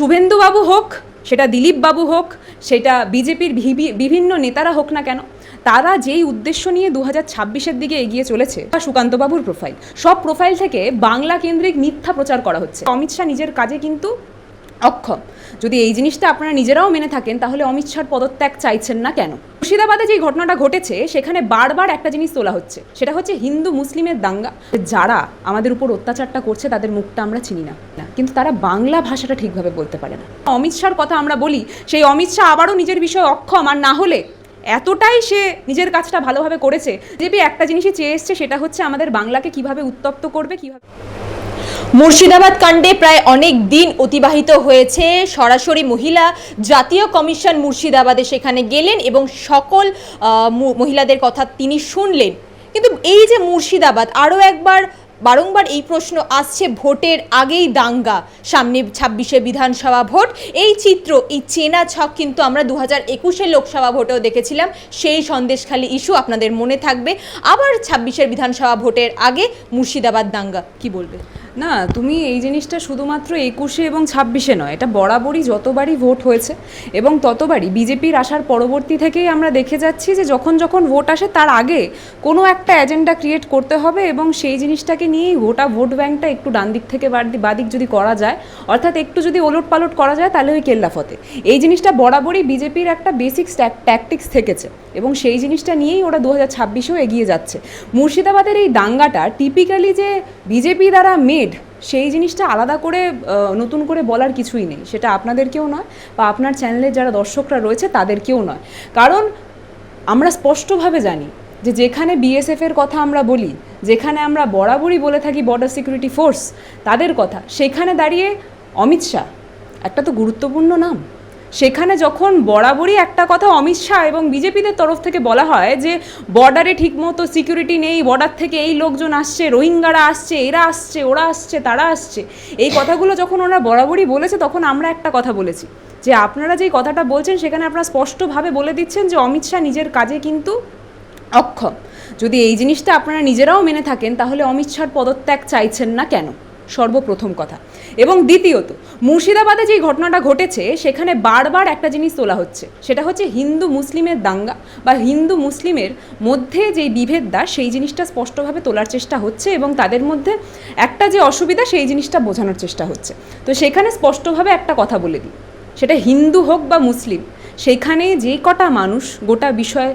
শুভেন্দুবাবু হোক, সেটা দিলীপবাবু হোক, সেটা বিজেপির বিভিন্ন নেতারা হোক না কেন, তারা যেই উদ্দেশ্য নিয়ে দু হাজার ছাব্বিশের দিকে এগিয়ে চলেছে বা সুকান্তবাবুর প্রোফাইল সব প্রোফাইল থেকে বাংলা কেন্দ্রিক মিথ্যা প্রচার করা হচ্ছে। অমিত শাহ নিজের কাজে কিন্তু অক্ষম। যদি এই জিনিসটা আপনারা নিজেরাও মেনে থাকেন, তাহলে অমিত শাহর পদত্যাগ চাইছেন না কেন? মুর্শিদাবাদে যে ঘটনাটা ঘটেছে, সেখানে বারবার একটা জিনিস তোলা হচ্ছে। সেটা হচ্ছে হিন্দু মুসলিমের দাঙ্গা। যারা আমাদের উপর অত্যাচারটা করছে, তাদের মুখটা আমরা চিনি না। কিন্তু তারা বাংলা ভাষাটা ঠিকভাবে বলতে পারে না। অমিত শাহর কথা আমরা বলি, সেই অমিত শাহ আবারও নিজের বিষয়ে অক্ষম। আর না হলে এতটাই সে নিজের কাজটা ভালোভাবে করেছে, যে একটা জিনিসই চেয়ে এসছে, সেটা হচ্ছে আমাদের বাংলাকে কীভাবে উত্তপ্ত করবে, কীভাবে মুর্শিদাবাদ কাণ্ডে প্রায় অনেক দিন অতিবাহিত হয়েছে। সরাসরি মহিলা জাতীয় কমিশন মুর্শিদাবাদে সেখানে গেলেন এবং সকল মহিলাদের কথা তিনি শুনলেন। কিন্তু এই যে মুর্শিদাবাদ, আরও একবার বারংবার এই প্রশ্ন আসছে ভোটের আগেই দাঙ্গা, সামনে ছাব্বিশে বিধানসভা ভোট। এই চিত্র, এই চেনা ছক কিন্তু আমরা দু হাজার একুশের লোকসভা ভোটেও দেখেছিলাম। সেই সন্দেশখালী ইস্যু আপনাদের মনে থাকবে। আবার ছাব্বিশের বিধানসভা ভোটের আগে মুর্শিদাবাদ দাঙ্গা, কি বলবে? না, তুমি এই জিনিসটা শুধুমাত্র একুশে এবং ছাব্বিশে নয়, এটা বরাবরই যতবারই ভোট হয়েছে এবং ততবারই বিজেপির আসার পরবর্তী থেকেই আমরা দেখে যাচ্ছি যে যখন যখন ভোট আসে তার আগে কোনো একটা এজেন্ডা ক্রিয়েট করতে হবে এবং সেই জিনিসটাকে নিয়েই গোটা ভোট ব্যাংকটা একটু ডান দিক থেকে বাদ- বাদিক যদি করা যায়, অর্থাৎ একটু যদি ওলট পালট করা যায় তাহলে ওই কেল্লাফতে এই জিনিসটা বরাবরই বিজেপির একটা বেসিক ট্যাকটিক্স থেকেছে এবং সেই জিনিসটা নিয়েই ওরা দু হাজার ছাব্বিশেও এগিয়ে যাচ্ছে। মুর্শিদাবাদের এই দাঙ্গাটা টিপিক্যালি যে বিজেপি দ্বারা মেড সেই জিনিসটা আলাদা করে নতুন করে বলার কিছুই নেই। সেটা আপনাদেরকেও নয় বা আপনার চ্যানেলের যারা দর্শকরা রয়েছে তাদেরকেও নয়। কারণ আমরা স্পষ্টভাবে জানি যে যেখানে বিএসএফ এর কথা আমরা বলি, যেখানে আমরা বরাবরই বলে থাকি বর্ডার সিকিউরিটি ফোর্স তাদের কথা, সেখানে দাঁড়িয়ে অমিত শাহ, একটা তো গুরুত্বপূর্ণ নাম। সেখানে যখন বরাবরই একটা কথা অমিত শাহ এবং বিজেপিদের তরফ থেকে বলা হয় যে বর্ডারে ঠিকমতো সিকিউরিটি নেই বর্ডার থেকে এই লোকজন আসছে, রোহিঙ্গারা আসছে, এরা আসছে, ওরা আসছে, তারা আসছে। এই কথাগুলো যখন ওরা বরাবরই বলেছে, তখন আমরা একটা কথা বলেছি। যে আপনারা যেই কথাটা বলছেন, সেখানে আপনারা স্পষ্টভাবে বলে দিচ্ছেন যে, অমিত শাহ নিজের কাজে কিন্তু অক্ষম। যদি এই জিনিসটা আপনারা নিজেরাও মেনে থাকেন, তাহলে অমিত শাহর পদত্যাগ চাইছেন না কেন? সর্বপ্রথম কথা। এবং দ্বিতীয়ত, মুর্শিদাবাদে যেই ঘটনাটা ঘটেছে, সেখানে বারবার একটা জিনিস তোলা হচ্ছে। সেটা হচ্ছে হিন্দু মুসলিমের দাঙ্গা বা হিন্দু মুসলিমের মধ্যে যেই বিভেদটা, সেই জিনিসটা স্পষ্টভাবে তোলার চেষ্টা হচ্ছে এবং তাদের মধ্যে একটা যে অসুবিধা, সেই জিনিসটা বোঝানোর চেষ্টা হচ্ছে। তো সেখানে স্পষ্টভাবে একটা কথা বলে দিই। সেটা হিন্দু হোক বা মুসলিম, সেখানে যে কটা মানুষ গোটা বিষয়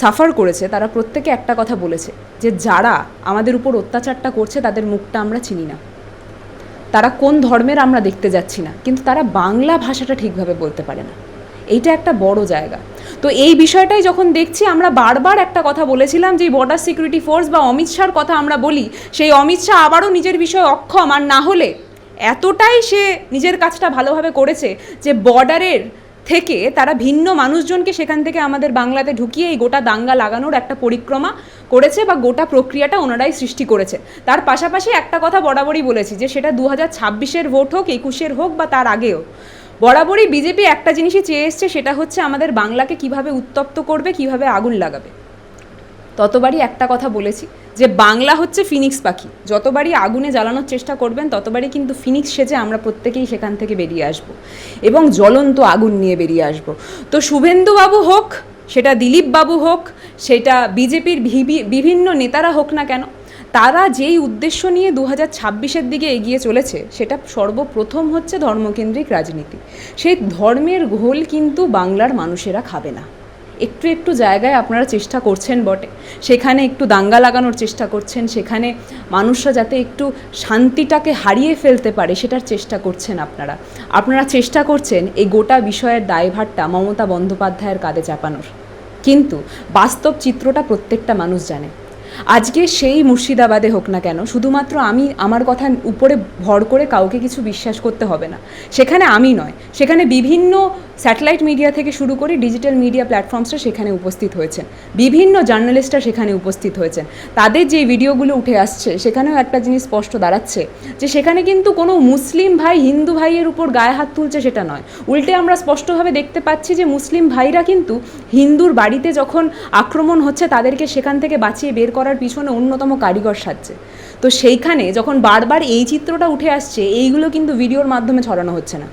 সাফার করেছে, তারা প্রত্যেকে একটা কথা বলেছে, যে যারা আমাদের উপর অত্যাচারটা করছে, তাদের মুখটা আমরা চিনি না। তারা কোন ধর্মের আমরা দেখতে যাচ্ছি না, কিন্তু তারা বাংলা ভাষাটা ঠিকভাবে বলতে পারে না। এইটা একটা বড় জায়গা। তো এই বিষয়টাই যখন দেখছি, আমরা বারবার একটা কথা বলেছিলাম যে বর্ডার সিকিউরিটি ফোর্স বা অমিত শাহর কথা আমরা বলি, সেই অমিত শাহ আবারও নিজের বিষয়ে অক্ষম। আর না হলে এতটাই সে নিজের কাজটা ভালোভাবে করেছে, যে বর্ডারের থেকে তারা ভিন্ন মানুষজনকে সেখান থেকে আমাদের বাংলাতে ঢুকিয়ে এই গোটা দাঙ্গা লাগানোর একটা পরিক্রমা করেছে বা গোটা প্রক্রিয়াটা ওনারাই সৃষ্টি করেছে। তার পাশাপাশি একটা কথা বরাবরই বলেছি যে সেটা দু হাজার ছাব্বিশের ভোট হোক, একুশের হোক বা তার আগেও। বরাবরই বিজেপি একটা জিনিসই চেয়ে এসছে, সেটা হচ্ছে আমাদের বাংলাকে কীভাবে উত্তপ্ত করবে, কীভাবে আগুন লাগাবে। ততবারই একটা কথা বলেছি। যে বাংলা হচ্ছে ফিনিক্স পাখি। যতবারই আগুনে জ্বালানোর চেষ্টা করবেন, ততবারই কিন্তু ফিনিক্স সেজে আমরা প্রত্যেকেই সেখান থেকে বেরিয়ে আসব এবং জ্বলন্ত আগুন নিয়ে বেরিয়ে আসব। তো শুভেন্দুবাবু হোক, সেটা দিলীপ বাবু হোক, সেটা বিজেপির বিভিন্ন নেতারা হোক না কেন, তারা যেই উদ্দেশ্য নিয়ে দু হাজার ছাব্বিশের দিকে এগিয়ে চলেছে, সেটা সর্বপ্রথম হচ্ছে ধর্মকেন্দ্রিক রাজনীতি। সেই ধর্মের ঘোল কিন্তু বাংলার মানুষেরা খাবে না। একটু একটু জায়গায় আপনারা চেষ্টা করছেন বটে। সেখানে একটু দাঙ্গা লাগানোর চেষ্টা করছেন, সেখানে মানুষরা যাতে একটু শান্তিটাকে হারিয়ে ফেলতে পারে সেটার চেষ্টা করছেন আপনারা। আপনারা চেষ্টা করছেন এই গোটা বিষয়ের দায়ভারটা মমতা বন্দ্যোপাধ্যায়ের কাঁধে চাপানোর। কিন্তু বাস্তব চিত্রটা প্রত্যেকটা মানুষ জানে। আজকে সেই মুর্শিদাবাদে হোক না কেন, শুধুমাত্র আমি, আমার কথা উপরে ভর করে কাউকে কিছু বিশ্বাস করতে হবে না। সেখানে আমি নয়, সেখানে বিভিন্ন স্যাটেলাইট মিডিয়া থেকে শুরু করে ডিজিটাল মিডিয়া প্ল্যাটফর্মসরা সেখানে উপস্থিত হয়েছেন বিভিন্ন জার্নালিস্টরা সেখানে উপস্থিত হয়েছেন তাদের যে ভিডিওগুলো উঠে আসছে, সেখানেও একটা জিনিস স্পষ্ট দাঁড়াচ্ছে যে সেখানে কিন্তু কোনো মুসলিম ভাই, হিন্দু ভাইয়ের উপর গায়ে হাত তুলছে সেটা নয়। উল্টে আমরা স্পষ্টভাবে দেখতে পাচ্ছি যে মুসলিম ভাইরা কিন্তু হিন্দুর বাড়িতে যখন আক্রমণ হচ্ছে, তাদেরকে সেখান থেকে বাঁচিয়ে বের করার পিছনে অন্যতম কারিগর সাজছে। তো সেইখানে যখন বারবার এই চিত্রটা উঠে আসছে, এইগুলো কিন্তু ভিডিওর মাধ্যমে ছড়ানো হচ্ছে না।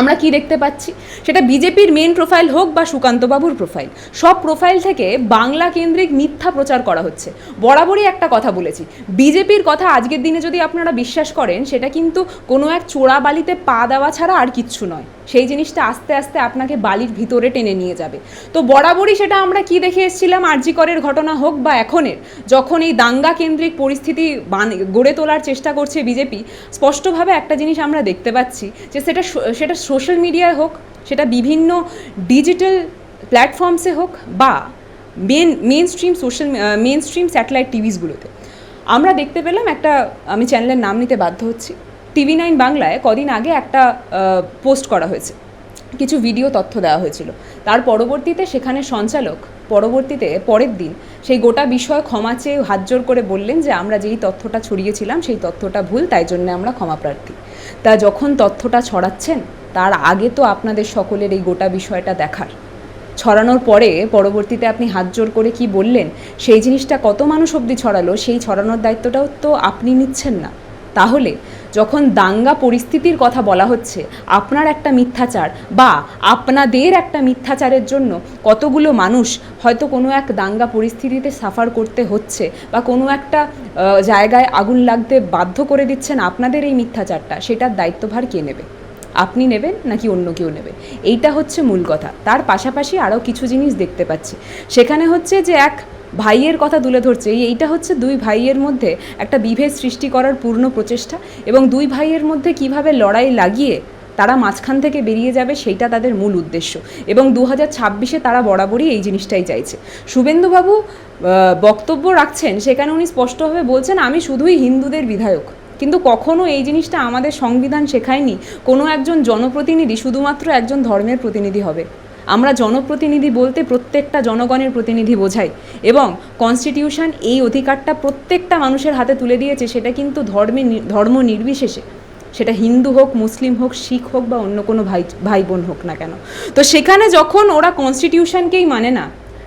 আমরা কি দেখতে পাচ্ছি? সেটা বিজেপির মেন প্রোফাইল হোক বা সুকান্তবাবুর প্রোফাইল সব প্রোফাইল থেকে বাংলা কেন্দ্রিক মিথ্যা প্রচার করা হচ্ছে। বরাবরই একটা কথা বলেছি। বিজেপির কথা আজকের দিনে যদি আপনারা বিশ্বাস করেন, সেটা কিন্তু কোনো এক চোরা বালিতে পা দেওয়া ছাড়া আর কিচ্ছু নয়। সেই জিনিসটা আস্তে আস্তে আপনাকে বালির ভিতরে টেনে নিয়ে যাবে। তো বরাবরই সেটা আমরা কি দেখে এসেছিলাম? আরজিকরের ঘটনা হোক বা এখনের, যখন এই দাঙ্গা কেন্দ্রিক পরিস্থিতি গড়ে তোলার চেষ্টা করছে বিজেপি, স্পষ্টভাবে একটা জিনিস আমরা দেখতে পাচ্ছি যে সেটা সেটা সোশ্যাল মিডিয়ায় হোক, সেটা বিভিন্ন ডিজিটাল প্ল্যাটফর্মসে হোক বা main mainstream social mainstream satellite টিভিসগুলোতে আমরা দেখতে পেলাম একটা, আমি চ্যানেলের নাম নিতে বাধ্য হচ্ছি টিভি নাইন বাংলায় কদিন আগে একটা পোস্ট করা হয়েছে। কিছু ভিডিও তথ্য দেওয়া হয়েছিল। তার পরবর্তীতে সেখানে সঞ্চালক, পরবর্তীতে পরের দিন সেই গোটা বিষয় ক্ষমা চেয়ে হাত জোর করে বললেন যে আমরা যেই তথ্যটা ছড়িয়েছিলাম, সেই তথ্যটা ভুল, তাই জন্য আমরা ক্ষমা প্রার্থী। তা যখন তথ্যটা ছড়াচ্ছেন তার আগে তো আপনাদের সকলের এই গোটা বিষয়টা দেখার। ছড়ানোর পরে পরবর্তীতে আপনি হাত জোর করে কি বললেন, সেই জিনিসটা কত মানুষ অবধি ছড়ালো, সেই ছড়ানোর দায়িত্বটাও তো আপনি নিচ্ছেন না। তাহলে যখন দাঙ্গা পরিস্থিতির কথা বলা হচ্ছে, আপনার একটা মিথ্যাচার বা আপনাদের একটা মিথ্যাচারের জন্য কতগুলো মানুষ হয়তো কোনো এক দাঙ্গা পরিস্থিতিতে সাফার করতে হচ্ছে বা কোনো একটা জায়গায় আগুন লাগতে বাধ্য করে দিচ্ছেন আপনাদের এই মিথ্যাচারটা, সেটার দায়িত্বভার কে নেবে? আপনি নেবেন নাকি অন্য কেউ নেবে? এইটা হচ্ছে মূল কথা। তার পাশাপাশি আরও কিছু জিনিস দেখতে পাচ্ছি। সেখানে হচ্ছে যে এক ভাইয়ের কথা তুলে ধরছে। এই- এইটা হচ্ছে দুই ভাইয়ের মধ্যে একটা বিভেদ সৃষ্টি করার পূর্ণ প্রচেষ্টা এবং দুই ভাইয়ের মধ্যে কীভাবে লড়াই লাগিয়ে তারা মাঝখান থেকে বেরিয়ে যাবে সেইটা তাদের মূল উদ্দেশ্য। এবং দু হাজার ছাব্বিশে তারা বরাবরই এই জিনিসটাই চাইছে। শুভেন্দুবাবু বক্তব্য রাখছেন, সেখানে উনি স্পষ্টভাবে বলছেন, আমি শুধুই হিন্দুদের বিধায়ক। কিন্তু কখনো এই জিনিসটা আমাদের সংবিধান শেখায়নি। কোনো একজন জনপ্রতিনিধি শুধুমাত্র একজন ধর্মের প্রতিনিধি হবে। আমরা জনপ্রতিনিধি বলতে প্রত্যেকটা জনগণের প্রতিনিধি বোঝাই এবং কনস্টিটিউশন এই অধিকারটা প্রত্যেকটা মানুষের হাতে তুলে দিয়েছে, সেটা কিন্তু ধর্মে ধর্ম নির্বিশেষে। সেটা হিন্দু হোক, মুসলিম হোক, শিখ হোক বা অন্য কোনো ভাই ভাই বোন হোক না কেন। তো সেখানে যখন ওরা কনস্টিটিউশনকেই মানে না,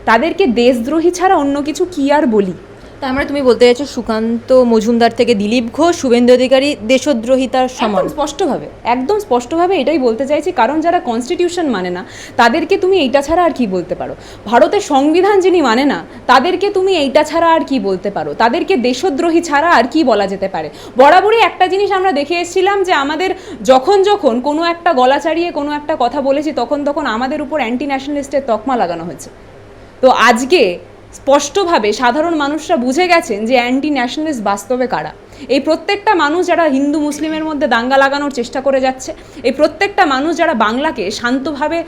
তাদেরকে দেশদ্রোহী ছাড়া অন্য কিছু কি আর বলি? তার মানে তুমি বলতে চাইছো সুকান্ত মজুমদার থেকে দিলীপ ঘোষ শুভেন্দু অধিকারী দেশদ্রোহিতার সমান। স্পষ্টভাবে। একদম স্পষ্টভাবে এটাই বলতে চাইছি কারণ যারা কনস্টিটিউশন মানে না তাদেরকে তুমি এইটা ছাড়া আর কি বলতে পারো? ভারতের সংবিধান যিনি মানে না তাদেরকে তুমি এইটা ছাড়া আর কি বলতে পারো? তাদেরকে দেশদ্রোহী ছাড়া আর কি বলা যেতে পারে? বরাবরই একটা জিনিস আমরা দেখে এসেছিলাম যে আমাদের যখন যখন কোনো একটা গলা চাড়িয়ে কোনো একটা কথা বলেছি তখন তখন আমাদের উপর অ্যান্টি ন্যাশনালিস্টের তকমা লাগানো হয়েছে। তো আজকে স্পষ্টভাবে সাধারণ মানুষরা বুঝে গেছেন যে অ্যান্টি ন্যাশনালিস্ট বাস্তবে কারা। এই প্রত্যেকটা মানুষ যারা হিন্দু, মুসলিমের মধ্যে দাঙ্গা লাগানোর চেষ্টা করে যাচ্ছে, এই প্রত্যেকটা মানুষ যারা বাংলাকে শান্তভাবে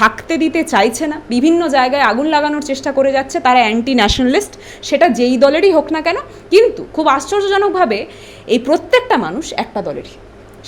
থাকতে দিতে চাইছে না, বিভিন্ন জায়গায় আগুন লাগানোর চেষ্টা করে যাচ্ছে, তারা অ্যান্টি ন্যাশনালিস্ট সেটা যেই দলেরই হোক না কেন, কিন্তু খুব আশ্চর্যজনকভাবে এই প্রত্যেকটা মানুষ একটা দলেরই।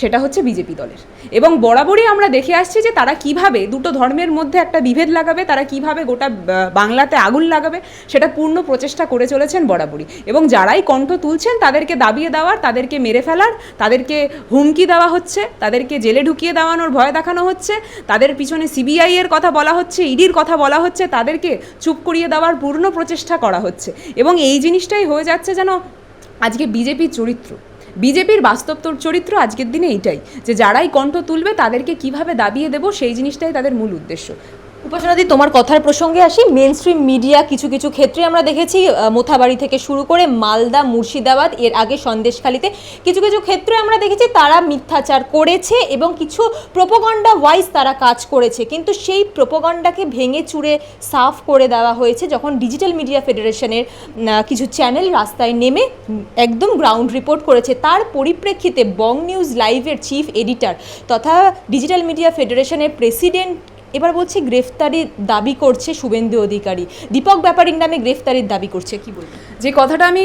সেটা হচ্ছে বিজেপি দলের। এবং বরাবরই আমরা দেখে আসছি যে তারা কীভাবে দুটো ধর্মের মধ্যে একটা বিভেদ লাগাবে, তারা কীভাবে গোটা বাংলাতে আগুন লাগাবে, সেটা পূর্ণ প্রচেষ্টা করে চলেছেন বরাবরই। এবং যারাই কণ্ঠ তুলছেন, তাদেরকে দাবিয়ে দেওয়ার, তাদেরকে মেরে ফেলার, তাদেরকে হুমকি দেওয়া হচ্ছে, তাদেরকে জেলে ঢুকিয়ে দেওয়ানোর ভয় দেখানো হচ্ছে, তাদের পিছনে সিবিআই এর কথা বলা হচ্ছে, ইডির কথা বলা হচ্ছে, তাদেরকে চুপ করিয়ে দেওয়ার পূর্ণ প্রচেষ্টা করা হচ্ছে। এবং এই জিনিসটাই হয়ে যাচ্ছে যেন আজকে বিজেপির চরিত্র। বিজেপির বাস্তব তোর চরিত্র আজকের দিনে এইটাই, যে যারাই কণ্ঠ তুলবে তাদেরকে কীভাবে দাবিয়ে দেব সেই জিনিসটাই তাদের মূল উদ্দেশ্য। উপাসনাদি, তোমার কথার প্রসঙ্গে আসি। মেন স্ট্রিম মিডিয়া কিছু কিছু ক্ষেত্রে আমরা দেখেছি মোথাবাড়ি থেকে শুরু করে মালদা, মুর্শিদাবাদ, এর আগে সন্দেশখালিতে কিছু কিছু ক্ষেত্রে আমরা দেখেছি তারা মিথ্যাচার করেছে এবং কিছু প্রোপোগন্ডা ওয়াইজ তারা কাজ করেছে। কিন্তু সেই প্রোপোগন্ডাকে ভেঙে চুরে সাফ করে দেওয়া হয়েছে যখন ডিজিটাল মিডিয়া ফেডারেশনের কিছু চ্যানেল রাস্তায় নেমে একদম গ্রাউন্ড রিপোর্ট করেছে। তার পরিপ্রেক্ষিতে বং নিউজ লাইভের চিফ এডিটর তথা ডিজিটাল মিডিয়া ফেডারেশনের প্রেসিডেন্ট এবার বলছি গ্রেফতারির দাবি করছে শুভেন্দু অধিকারী। দীপক ব্যাপারীর নামে গ্রেফতারির দাবি করছে, কি বলব যে কথাটা আমি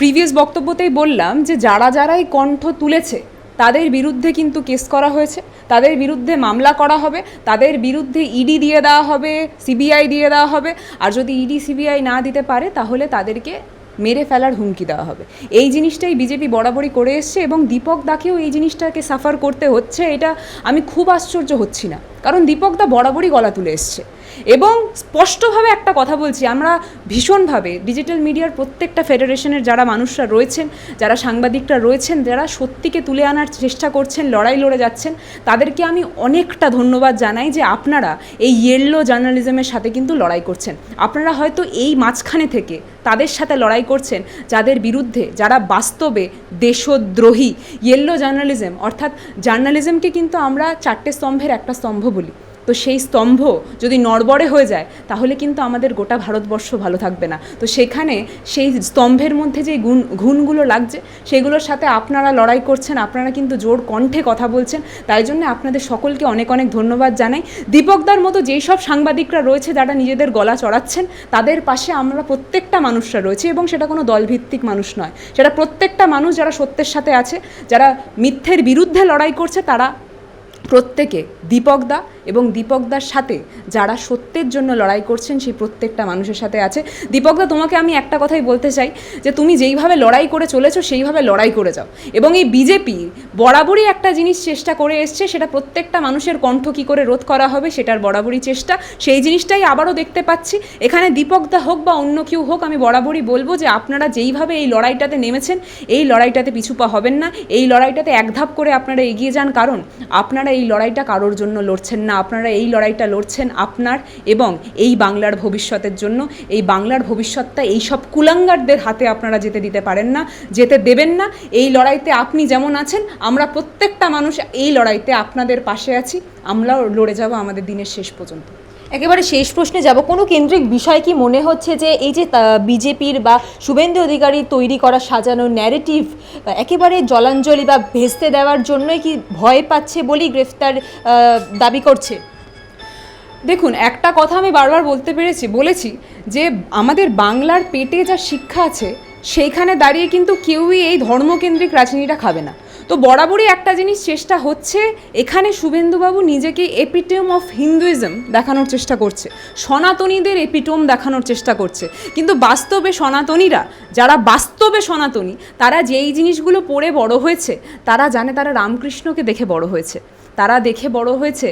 প্রিভিয়াস বক্তব্যতেই বললাম যে যারা যারাই কণ্ঠ তুলেছে, তাদের বিরুদ্ধে কিন্তু কেস করা হয়েছে, তাদের বিরুদ্ধে মামলা করা হবে, তাদের বিরুদ্ধে ইডি দিয়ে দেওয়া হবে সিবিআই দিয়ে দেওয়া হবে, আর যদি ইডি সিবিআই না দিতে পারে, তাহলে তাদেরকে মেরে ফেলার হুমকি দেওয়া হবে। এই জিনিসটাই বিজেপি বরাবরই করে এসছে এবং দীপক দাকেও এই জিনিসটাকে সাফার করতে হচ্ছে। এটা আমি খুব আশ্চর্য হচ্ছি না। কারণ দীপক দা বরাবরই গলা তুলে এসছে। এবং স্পষ্টভাবে একটা কথা বলছি, আমরা ভীষণভাবে ডিজিটাল মিডিয়ার প্রত্যেকটা ফেডারেশনের যারা মানুষরা রয়েছেন, যারা সাংবাদিকরা রয়েছেন, যারা সত্যিকে তুলে আনার চেষ্টা করছেন, লড়াই লড়ে যাচ্ছেন, তাদেরকে আমি অনেকটা ধন্যবাদ জানাই যে আপনারা এই ইয়েলো জার্নালিজমের সাথে কিন্তু লড়াই করছেন। আপনারা হয়তো এই মাঝখানে থেকে তাদের সাথে লড়াই করছেন, যাদের বিরুদ্ধে যারা বাস্তবে দেশদ্রোহী। ইয়েলো জার্নালিজম অর্থাৎ জার্নালিজমকে কিন্তু আমরা চারটে স্তম্ভের একটা স্তম্ভ বলি। তো সেই স্তম্ভ যদি নড়বড়ে হয়ে যায়, তাহলে কিন্তু আমাদের গোটা ভারতবর্ষ ভালো থাকবে না। তো সেখানে সেই স্তম্ভের মধ্যে যে গুণ, ঘুণগুলো লাগছে, সেগুলোর সাথে আপনারা লড়াই করছেন, আপনারা কিন্তু জোর কণ্ঠে কথা বলছেন, তাই জন্য আপনাদের সকলকে অনেক অনেক ধন্যবাদ জানাই। দীপকদার মতো যেই সব সাংবাদিকরা রয়েছে, যারা নিজেদের গলা চড়াচ্ছেন, তাদের পাশে আমরা প্রত্যেকটা মানুষরা রয়েছে এবং সেটা কোনো দলভিত্তিক মানুষ নয়। সেটা প্রত্যেকটা মানুষ যারা সত্যের সাথে আছে, যারা মিথ্যের বিরুদ্ধে লড়াই করছে, তারা প্রত্যেকে দীপকদা এবং দীপকদার সাথে যারা সত্যের জন্য লড়াই করছেন, সেই প্রত্যেকটা মানুষের সাথে আছে। দীপকদা, তোমাকে আমি একটা কথাই বলতে চাই, যে তুমি যেইভাবে লড়াই করে চলেছো, সেইভাবে লড়াই করে যাও। এবং এই বিজেপি বরাবরই একটা জিনিস চেষ্টা করে এসছে, সেটা প্রত্যেকটা মানুষের কণ্ঠ কী করে রোধ করা হবে, সেটার বরাবরই চেষ্টা। সেই জিনিসটাই আবারও দেখতে পাচ্ছি। এখানে দীপকদা হোক বা অন্য কেউ হোক, আমি বরাবরই বলব যে আপনারা যেইভাবে এই লড়াইটাতে নেমেছেন, এই লড়াইটাতে পিছুপা হবেন না। এই লড়াইটাতে এক ধাপ করে আপনারা এগিয়ে যান, কারণ আপনারা এই লড়াইটা কারোর জন্য লড়ছেন না। আপনারা এই লড়াইটা লড়ছেন আপনার এবং এই বাংলার ভবিষ্যতের জন্য। এই বাংলার ভবিষ্যৎটা এই সব কুলাঙ্গারদের হাতে আপনারা যেতে দিতে পারেন না, যেতে দেবেন না। এই লড়াইতে আপনি যেমন আছেন, আমরা প্রত্যেকটা মানুষ এই লড়াইতে আপনাদের পাশে আছি। আমরাও লড়ে যাব আমাদের দিনের শেষ পর্যন্ত। একেবারে শেষ প্রশ্নে যাব। কোনো কেন্দ্রিক বিষয় কি মনে হচ্ছে যে এই যে বিজেপির বা শুভেন্দু অধিকারী তৈরি করা সাজানো ন্যারেটিভ একেবারে জলাঞ্জলি বা ভেস্তে দেওয়ার জন্যই কি ভয় পাচ্ছে বলেই গ্রেফতার দাবি করছে? দেখুন, একটা কথা আমি বারবার বলতে পেরেছি, বলেছি যে আমাদের বাংলার পেটে যা শিক্ষা আছে, সেইখানে দাঁড়িয়ে কিন্তু কেউই এই ধর্মকেন্দ্রিক রাজনীতিটা খাবে না। তো বরাবরই একটা জিনিস চেষ্টা হচ্ছে, এখানে শুভেন্দুবাবু নিজেকে এপিটোম অফ হিন্দুইজম দেখানোর চেষ্টা করছে, সনাতনীদের এপিটোম দেখানোর চেষ্টা করছে। কিন্তু বাস্তবে সনাতনীরা, যারা বাস্তবে সনাতনী, তারা যেই জিনিসগুলো পড়ে বড় হয়েছে, তারা জানে তারা রামকৃষ্ণকে দেখে বড় হয়েছে। তারা দেখে বড় হয়েছে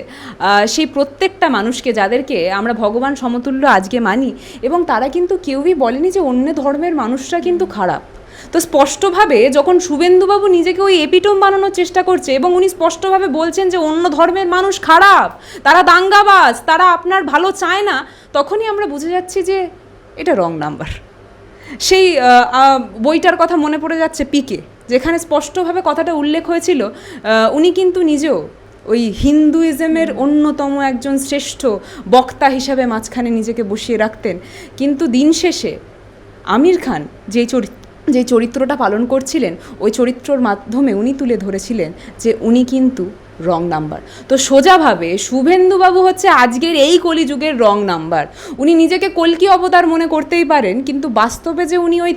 সেই প্রত্যেকটা মানুষকে যাদেরকে আমরা ভগবান সমতুল্য আজকে মানি, এবং তারা কিন্তু কেউই বলেনি যে অন্য ধর্মের মানুষরা কিন্তু খারাপ। তো স্পষ্টভাবে যখন শুভেন্দুবাবু নিজেকে ওই এপিটোম বানানোর চেষ্টা করছে এবং উনি স্পষ্টভাবে বলছেন যে অন্য ধর্মের মানুষ খারাপ, তারা দাঙ্গাবাজ, তারা আপনার ভালো চায় না, তখনই আমরা বুঝে যাচ্ছি যে এটা রং নাম্বার সেই বইটার কথা মনে পড়ে যাচ্ছে পিকে যেখানে স্পষ্টভাবে কথাটা উল্লেখ হয়েছিল উনি কিন্তু নিজেও ওই হিন্দুইজমের অন্যতম একজন শ্রেষ্ঠ বক্তা হিসাবে মাঝখানে নিজেকে বসিয়ে রাখতেন। কিন্তু দিন শেষে আমির খান যে চরিত্র যে চরিত্রটা পালন করছিলেন ওই চরিত্রর মাধ্যমে উনি তুলে ধরেছিলেন যে উনি কিন্তু রং নাম্বার তো সোজাভাবে শুভেন্দুবাবু হচ্ছে আজকের এই কলিযুগের রং নাম্বার উনি নিজেকে কলকি অবতার মনে করতেই পারেন, কিন্তু বাস্তবে যে উনি ওই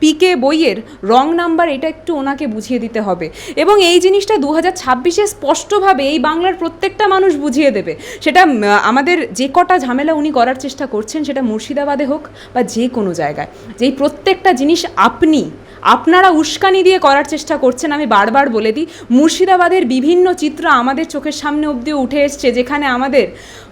পিকে বইয়ের রং নাম্বার এটা একটু ওনাকে বুঝিয়ে দিতে হবে। এবং এই জিনিসটা দু হাজার ছাব্বিশে স্পষ্টভাবে এই বাংলার প্রত্যেকটা মানুষ বুঝিয়ে দেবে। সেটা আমাদের যে কটা ঝামেলা উনি করার চেষ্টা করছেন সেটা মুর্শিদাবাদে হোক বা যে কোনো জায়গায়। যেই প্রত্যেকটা জিনিস আপনি, আপনারা উস্কানি দিয়ে করার চেষ্টা করছেন, আমি বারবার বলে দিই, মুর্শিদাবাদের বিভিন্ন চিত্র আমাদের চোখের সামনে অবধি উঠে এসছে যেখানে আমাদের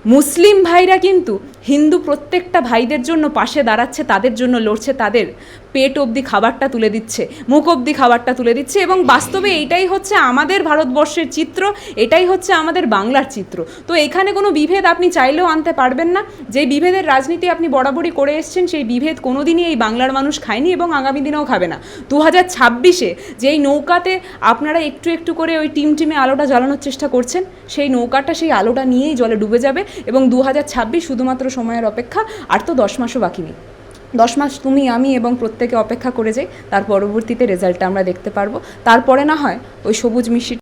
মুসলিম ভাইরা কিন্তু হিন্দু প্রত্যেকটা ভাইদের জন্য পাশে দাঁড়াচ্ছে, তাদের জন্য লড়ছে, তাদের পেট অবধি খাবারটা তুলে দিচ্ছে, মুখ অবধি খাবারটা তুলে দিচ্ছে এবং বাস্তবে এইটাই হচ্ছে আমাদের ভারতবর্ষের চিত্র, এটাই হচ্ছে আমাদের বাংলার চিত্র। তো এখানে কোনো বিভেদ আপনি চাইলেও আনতে পারবেন না। যে বিভেদের রাজনীতি আপনি বরাবরই করে এসছেন, সেই বিভেদ কোনোদিনই এই বাংলার মানুষ খায়নি এবং আগামী দিনেও খাবে না। দু হাজার ছাব্বিশে যেই নৌকাতে আপনারা একটু একটু করে ওই টিম টিমে আলোটা জ্বালানোর চেষ্টা করছেন, সেই নৌকাটা সেই আলোটা নিয়েই জলে ডুবে যাবে এবং দু হাজার ছাব্বিশ শুধুমাত্র সময়ের অপেক্ষা, আর তো দশ মাসও বাকি নেই। দশ মাস তুমি, আমি এবং প্রত্যেকে অপেক্ষা করে যাই, তার পরবর্তীতে রেজাল্টটা আমরা দেখতে পারব। তারপরে না হয় ওই সবুজ মিষ্টি